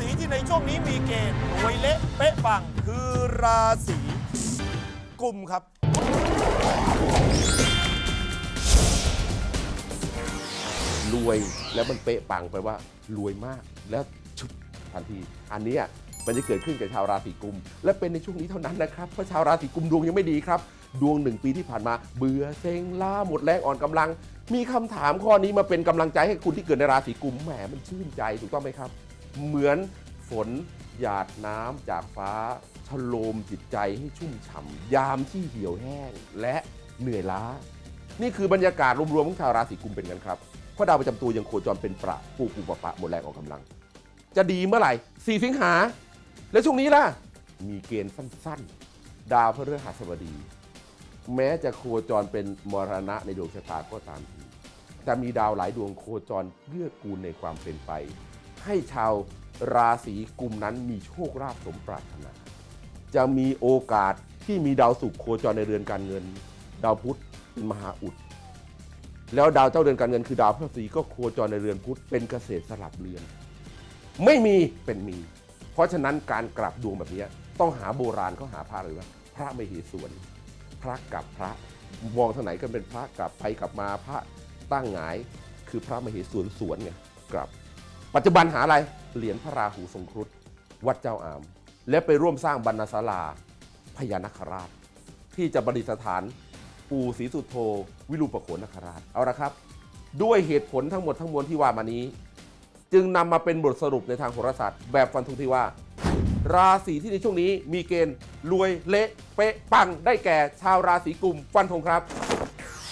ศีที่ในช่วงนี้มีเกณฑ์รวยเละเป๊ะปังคือราศีกุมครับ รวยแล้วมันเป๊ะปังไปลว่า รวยมากแล้วชุบทันที อันเนี้ยมันจะเกิดขึ้นกับชาวราศีกุม และเป็นในช่วงนี้เท่านั้นนะครับเพราะชาวราศีกุมดวงยังไม่ดีครับ ดวงหนึ่งปีที่ผ่านมา เบื่อเซ็งล้าหมดแรงอ่อนกำลัง มีคำถามข้อนี้มาเป็นกำลังใจให้คุณที่เกิดในราศีกุมแหมมันชื่นใจถูกต้องไหมครับ เหมือนฝนหยาดน้ำจากฟ้าชโลมจิตใจให้ชุ่มฉ่ำยามที่เหี่ยวแห้งและเหนื่อยล้า นี่คือบรรยากาศรวมๆของชาวราศีกุมเป็นกันครับเพราะดาวประจำตัวยังโคจรเป็นประปูปูปะปะหมดแรงออกกำลัง จะดีเมื่อไหร่สี่สิงหา แล้วช่วงนี้ล่ะ มีเกณฑ์สั้นๆ ดาวพฤหัสบดี แม้จะโคจรเป็นมรณะในดวงชะตาก็ตามทีแต่มีดาวหลายดวงโคจรเกื้อกูลในความเป็นไป ให้ชาวราศีกุมนั้นมีโชคลาภสมปรารถนา จะมีโอกาสที่มีดาวศุกร์โคจรในเรือนการเงิน ดาวพุธเป็นมหาอุด แล้วดาวเจ้าเรือนการเงินคือดาวพฤหัสีก็โคจรในเรือนพุธเป็นเกษตรสลับเรือน ไม่มีเป็นมี เพราะฉะนั้นการกลับดวงแบบนี้ต้องหาโบราณเขาหาพระเลยว่าพระไม่เหสวน พระกับพระมองทางไหนก็เป็นพระกลับไปกลับมาพระตั้งหงาย คือพระมเหสวนสวนไงกลับ ปัจจุบันหาอะไรเหรียญพระราหูทรงครุฑวัดเจ้าอาม และไปร่วมสร้างบรรณศาลาพญานาคราช ที่จะประดิษฐานปู่ศรีสุโธวิรูปโขนนคราชเอาละครับ ด้วยเหตุผลทั้งหมดทั้งมวลที่ว่ามานี้ จึงนำมาเป็นบทสรุปในทางโหราศาสตร์ แบบฟันธงที่ว่า ราศีที่ในช่วงนี้มีเกณฑ์รวยเละเป๊ะปังได้แก่ชาวราศีกุมฟันธงครับ